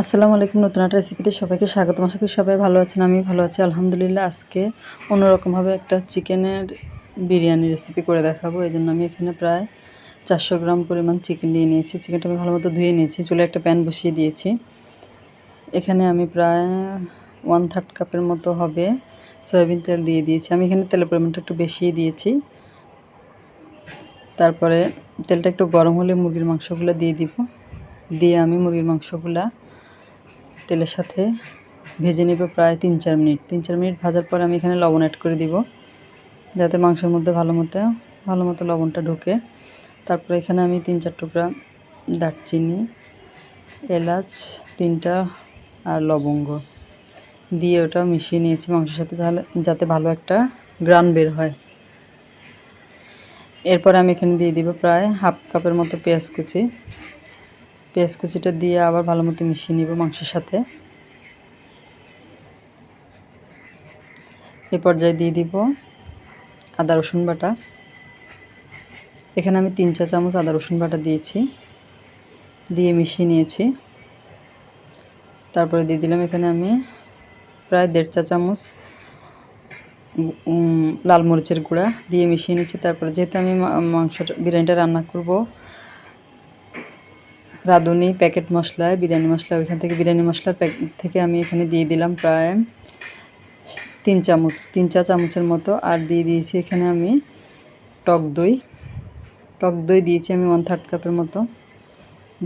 আসসালামু আলাইকুম, নতুন একটা রেসিপিতে সবাইকে স্বাগত আশা করি সবাই ভালো আছেন আমি ভালো আছি। আলহামদুলিল্লাহ, আজকে অন্যরকমভাবে একটা চিকেনের বিরিয়ানি রেসিপি করে দেখাবো। এই জন্য আমি এখানে প্রায় চারশো গ্রাম পরিমাণ চিকেন নিয়ে নিয়েছি। চিকেনটা আমি ভালো মতো ধুয়ে নিয়েছি চুলে একটা প্যান বসিয়ে দিয়েছি। এখানে আমি প্রায় ওয়ান থার্ড কাপের মতো হবে সয়াবিন তেল দিয়ে দিয়েছি। আমি এখানে তেলের পরিমাণটা একটু বেশিই দিয়েছি। তারপরে তেলটা একটু গরম হলে মুরগির মাংসগুলো দিয়ে দিব। দিয়ে আমি মুরগির মাংসগুলা তেলের সাথে ভেজে নেব প্রায় তিন চার মিনিট। তিন চার মিনিট ভাজার পর আমি এখানে লবণ অ্যাড করে দিব, যাতে মাংসের মধ্যে ভালো মতো ভালো মতো লবণটা ঢুকে। তারপরে এখানে আমি তিন চার টুকরা দারচিনি, এলাচ, তিনটা আর লবঙ্গ দিয়ে ওটা মিশিয়ে নিয়েছি মাংসের সাথে যাতে ভালো একটা গ্রান বের হয়। এরপর আমি এখানে দিয়ে দিব প্রায় হাফ কাপের মতো পেঁয়াজ কুচি। পেঁয়াজ কুচিটা দিয়ে আবার ভালো মতো মিশিয়ে নিব মাংসের সাথে। এ পর্যায়ে দিয়ে দিব আদা, রসুন বাটা। এখানে আমি তিন চা চামচ আদা, রসুন বাটা দিয়েছি, দিয়ে মিশিয়ে নিয়েছি। তারপরে দিয়ে দিলাম এখানে আমি প্রায় দেড় চা চামচ লাল মরিচের গুঁড়া দিয়ে মিশিয়ে নিচ্ছি তারপরে যেহেতু আমি মাংসটা, বিরিয়ানিটা রান্না করব রাঁধুনি প্যাকেট মশলায় বিরিয়ানি মশলা, ওইখান থেকে বিরিয়ানি মশলার প্যাকেট থেকে আমি এখানে দিয়ে দিলাম প্রায় তিন চামচ, তিন চা চামচের মতো। আর দিয়ে দিয়েছি এখানে আমি টক দই। টক দই দিয়েছি আমি ওয়ান থার্ড কাপের মতো।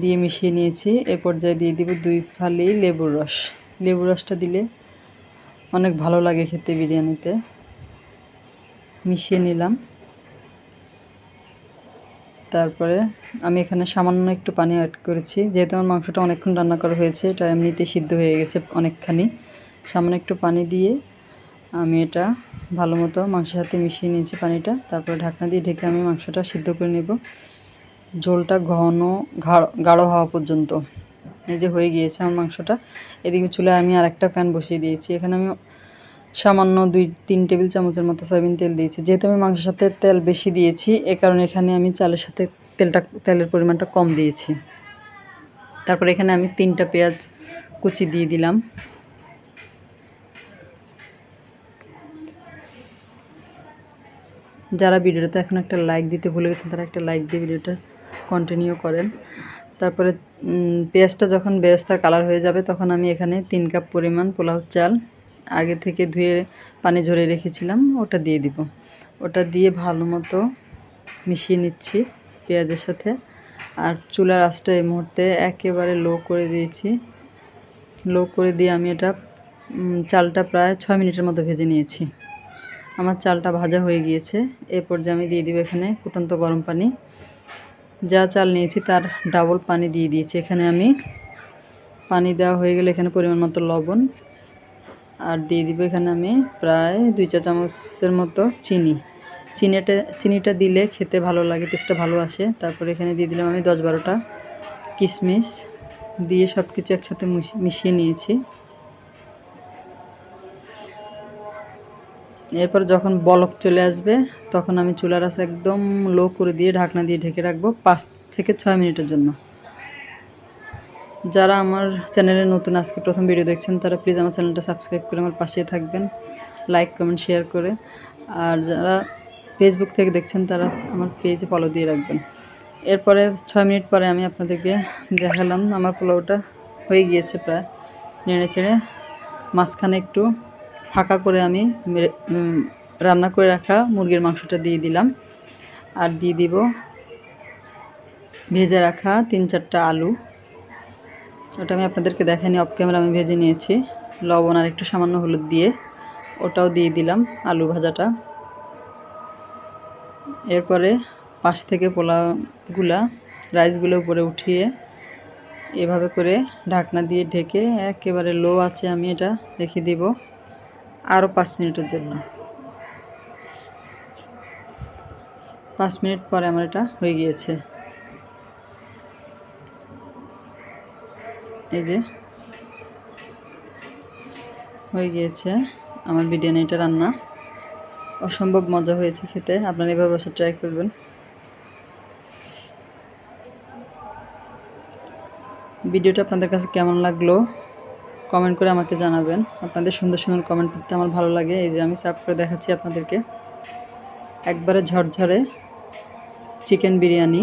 দিয়ে মিশিয়ে নিয়েছি। এ পর্যায়ে দিয়ে দিব দুই ফালি লেবুর রস। লেবুর রসটা দিলে অনেক ভালো লাগে খেতে বিরিয়ানিতে। মিশিয়ে নিলাম। তারপরে আমি এখানে সামান্য একটু পানি অ্যাড করেছি। যেহেতু আমার মাংসটা অনেকক্ষণ রান্না করা হয়েছে, এটা এমনিতে সিদ্ধ হয়ে গেছে অনেকখানি। সামান্য একটু পানি দিয়ে আমি এটা ভালো মতো মাংসের সাথে মিশিয়ে নিয়েছি পানিটা। তারপরে ঢাকনা দিয়ে ঢেকে আমি মাংসটা সিদ্ধ করে নেব। ঝোলটা ঘন গাঢ় হওয়া পর্যন্ত। এই যে হয়ে গিয়েছে আমার মাংসটা। এদিকে চুলায় আমি আর একটা প্যান বসিয়ে দিয়েছি। এখানে আমি সামান্য দুই, তিন টেবিল চামচের মতো সয়াবিন তেল দিয়েছি। যেহেতু আমি মাংসের সাথে তেল বেশি দিয়েছি, এ কারণে এখানে আমি চালের সাথে তেলটা, তেলের পরিমাণটা কম দিয়েছি। তারপরে এখানে আমি তিনটা পেঁয়াজ কুচি দিয়ে দিলাম। যারা ভিডিওটা এখন একটা লাইক দিতে ভুলে গেছেন, তারা একটা লাইক দিয়ে ভিডিওটা কন্টিনিউ করেন। তারপরে পেঁয়াজটা যখন বেরেস্তার কালার হয়ে যাবে, তখন আমি এখানে তিন কাপ পরিমাণ পোলাও চাল আগে থেকে ধুয়ে পানি ঝরে রেখেছিলাম, ওটা দিয়ে দিব। ওটা দিয়ে ভালো মতো মিশিয়ে নিচ্ছি পেঁয়াজের সাথে। আর চুলার আঁচটা এই মুহূর্তে একেবারে লো করে দিয়েছি। লো করে দিয়ে আমি এটা চালটা প্রায় ছয় মিনিটের মতো ভেজে নিয়েছি। আমার চালটা ভাজা হয়ে গিয়েছে। এ পর্যায়ে আমি দিয়ে দিব এখানে ফুটন্ত গরম পানি। যা চাল নিয়েছি তার ডাবল পানি দিয়ে দিয়েছি। এখানে আমি পানি দেওয়া হয়ে গেলে এখানে পরিমাণ মতো লবণ আর দিয়ে দিব এখানে আমি প্রায় দুই চা চামচের মতো চিনি। চিনিটা চিনিটা দিলে খেতে ভালো লাগে টেস্টটা ভালো আসে। তারপরে এখানে দিয়ে দিলাম আমি দশ বারোটা কিশমিশ। দিয়ে সব কিছু একসাথে মিশিয়ে নিয়েছি। এরপর যখন বলক চলে আসবে, তখন আমি চুলার আঁচ একদম লো করে দিয়ে ঢাকনা দিয়ে ঢেকে রাখব পাঁচ থেকে ছয় মিনিটের জন্য। যারা আমার চ্যানেলে নতুন আজকে প্রথম ভিডিও দেখছেন, তারা প্লিজ আমার চ্যানেলটা সাবস্ক্রাইব করে আমার পাশে থাকবেন। লাইক কমেন্ট শেয়ার করে। আর যারা ফেসবুক থেকে দেখছেন, তারা আমার পেজে ফলো দিয়ে রাখবেন। এরপরে ছয় মিনিট পরে আমি আপনাদেরকে দেখালাম, আমার পোলাওটা হয়ে গিয়েছে প্রায়। নেড়ে চেড়ে মাঝখানে একটু ফাঁকা করে আমি রান্না করে রাখা মুরগির মাংসটা দিয়ে দিলাম। আর দিয়ে দিব ভেজে রাখা তিন চারটা আলু। ওটা আমি আপনাদেরকে দেখাইনি অফ ক্যামেরা আমি ভেজে নিয়েছি। লবণ আর একটু সামান্য হলুদ দিয়ে ওটাও দিয়ে দিলাম, আলু ভাজাটা। এরপরে পাশ থেকে পোলাগুলা রাইসগুলো উপরে উঠিয়ে এভাবে করে ঢাকনা দিয়ে ঢেকে একেবারে লো আছে আমি এটা রেখে দিব আরও পাঁচ মিনিটের জন্য। পাঁচ মিনিট পরে আমার এটা হয়ে গিয়েছে। এই যে হয়ে গিয়েছে আমার বিরিয়ানিটা রান্না। অসম্ভব মজা হয়েছে খেতে। আপনারা এভাবে বসে ট্রাই করবেন। ভিডিওটা আপনাদের কাছে কেমন লাগল? কমেন্ট করে আমাকে জানাবেন। আপনাদের সুন্দর সুন্দর কমেন্ট করতে আমার ভালো লাগে। এই যে আমি সার্ভ করে দেখাচ্ছি আপনাদেরকে। একবারে ঝরঝরে চিকেন বিরিয়ানি।